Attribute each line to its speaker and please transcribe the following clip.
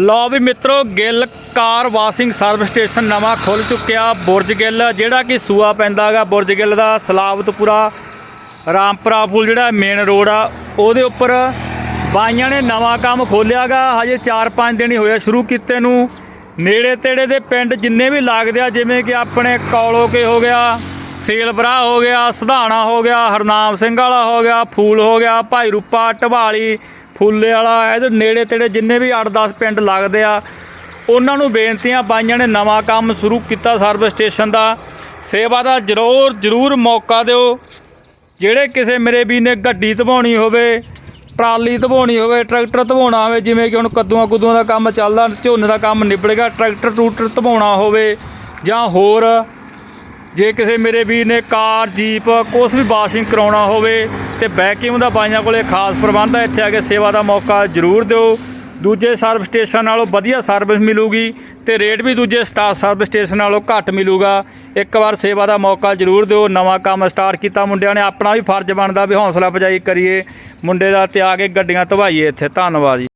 Speaker 1: ਲਓ ਵੀ ਮਿੱਤਰੋ, Gill car washing service station ਨਵਾਂ ਖੁੱਲ ਚੁੱਕਿਆ, ਬੁਰਜ ਗਿੱਲ। ਜਿਹੜਾ ਕਿ ਸੂਆ ਪੈਂਦਾਗਾ ਬੁਰਜ ਗਿੱਲ ਦਾ ਸਲਾਵਤਪੁਰਾ ਰਾਮਪੁਰਾ ਪੁਲ ਜਿਹੜਾ ਮੇਨ ਰੋਡ ਆ। ਉਹਦੇ ਉੱਪਰ ਬਾਈਆਂ ਨੇ ਨਵਾਂ ਕੰਮ ਖੋਲਿਆਗਾ ਹਜੇ 4-5 ਦਿਨ ਹੀ ਹੋਇਆ ਸ਼ੁਰੂ ਕੀਤੇ ਨੂੰ। ਨੇੜੇ ਤੇੜੇ ਦੇ ਪਿੰਡ ਜਿੰਨੇ ਵੀ ਲੱਗਦੇ ਆ, ਜਿਵੇਂ ਕਿ ਆਪਣੇ ਕੌਲੋਕੇ ਹੋ ਗਿਆ, ਸੇਲਬਰਾ ਹੋ ਗਿਆ, ਸਧਾਣਾ ਹੋ ਗਿਆ, ਹਰਨਾਮ ਸਿੰਘ ਵਾਲਾ ਹੋ ਗਿਆ, ਫੂਲ ਹੋ ਗਿਆ, ਭਾਈ ਰੂਪਾ, ਢਵਾਲੀ ਫੁੱਲੇ ਵਾਲਾ ਇਹਦੇ ਨੇੜੇ ਤੇੜੇ ਜਿੰਨੇ ਵੀ 8-10 ਪਿੰਡ ਲੱਗਦੇ ਆ, ਉਹਨਾਂ ਨੂੰ ਬੇਨਤੀਆਂ ਪਾਈਆਂ ਨੇ, ਨਵਾਂ ਕੰਮ ਸ਼ੁਰੂ ਕੀਤਾ ਸਰਵਿਸ ਸਟੇਸ਼ਨ ਦਾ। ਸੇਵਾ ਦਾ ਜ਼ਰੂਰ ਜ਼ਰੂਰ ਮੌਕਾ ਦਿਓ। ਜਿਹੜੇ ਕਿਸੇ ਮੇਰੇ ਵੀ ਨੇ ਗੱਡੀ ਧਵਾਉਣੀ ਹੋਵੇ, ਟਰਾਲੀ ਧਵਾਉਣੀ ਹੋਵੇ, ਟਰੈਕਟਰ ਧਵਾਉਣਾ ਹੋਵੇ, ਜਿਵੇਂ ਕਿ ਹੁਣ ਕੱਦੂਆਂ ਕੁੱਦੂਆਂ ਦਾ ਕੰਮ ਚੱਲਦਾ, ਝੋਨੇ ਦਾ ਕੰਮ ਨਿਬੜ ਗਿਆ, ਟਰੈਕਟਰ ਟਰੂਟਰ ਧਵਾਉਣਾ ਹੋਵੇ ਜਾਂ ਹੋਰ, ਜੇ ਕਿਸੇ ਮੇਰੇ ਵੀਰ ਨੇ ਕਾਰ, ਜੀਪ, ਕੁਛ ਵੀ ਵਾਸ਼ਿੰਗ ਕਰਾਉਣਾ ਹੋਵੇ ਤੇ ਬੈਕਿੰਗ ਦਾ ਬਾਈਆਂ ਕੋਲੇ ਖਾਸ ਪ੍ਰਬੰਧ ਹੈ ਇੱਥੇ ਆ ਕੇ ਸੇਵਾ ਦਾ ਮੌਕਾ ਜ਼ਰੂਰ ਦਿਓ। ਦੂਜੇ ਸਰਵਿਸ ਸਟੇਸ਼ਨ ਨਾਲੋਂ ਵਧੀਆ ਸਰਵਿਸ ਮਿਲੂਗੀ ਤੇ ਰੇਟ ਵੀ ਦੂਜੇ ਸਟਾਰ ਸਰਵਿਸ ਸਟੇਸ਼ਨ ਨਾਲੋਂ ਘੱਟ ਮਿਲੂਗਾ। ਇੱਕ ਵਾਰ ਸੇਵਾ ਦਾ ਮੌਕਾ ਜ਼ਰੂਰ ਦਿਓ। ਨਵਾਂ ਕੰਮ ਸਟਾਰਟ ਕੀਤਾ ਮੁੰਡਿਆਂ ਨੇ। ਆਪਣਾ ਵੀ ਫਰਜ਼ ਬਣਦਾ ਵੀ ਹੌਸਲਾ ਅਫਜ਼ਾਈ ਕਰੀਏ। ਮੁੰਡੇ ਦਾ ਤੇ ਆ ਕੇ ਗੱਡੀਆਂ ਧਵਾਈਏ ਇੱਥੇ। ਧੰਨਵਾਦ ਜੀ।